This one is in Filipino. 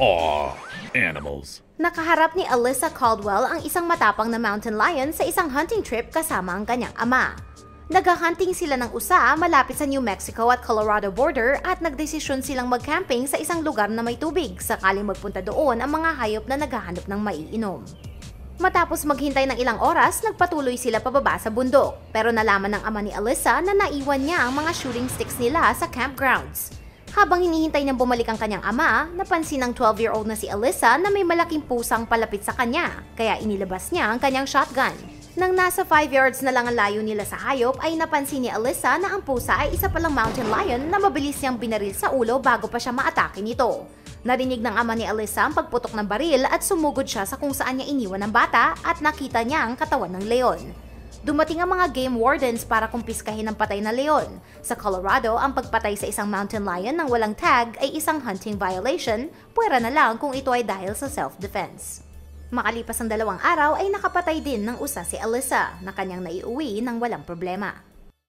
Aw, animals. Nakaharap ni Alyssa Caldwell ang isang matapang na mountain lion sa isang hunting trip kasama ang kanyang ama. Naghahunting sila ng usa malapit sa New Mexico at Colorado border at nagdesisyon silang mag-camping sa isang lugar na may tubig sakaling magpunta doon ang mga hayop na naghahanap ng maiinom. Matapos maghintay ng ilang oras, nagpatuloy sila pababa sa bundok. Pero nalaman ng ama ni Alyssa na naiwan niya ang mga shooting sticks nila sa campgrounds. Habang hinihintay niyang bumalik ang kanyang ama, napansin ng 12-year-old na si Alyssa na may malaking pusang palapit sa kanya, kaya inilabas niya ang kanyang shotgun. Nang nasa 5 yards na lang ang layo nila sa hayop ay napansin ni Alyssa na ang pusa ay isa palang mountain lion na mabilis niyang binaril sa ulo bago pa siya maatake nito. Narinig ng ama ni Alyssa ang pagputok ng baril at sumugod siya sa kung saan niya iniwan ng bata at nakita niya ang katawan ng leon. Dumating ang mga game wardens para kumpiskahin ang patay na leon. Sa Colorado, ang pagpatay sa isang mountain lion ng walang tag ay isang hunting violation, puwera na lang kung ito ay dahil sa self-defense. Makalipas ang dalawang araw ay nakapatay din ng usa si Alyssa na kanyang naiuwi ng walang problema.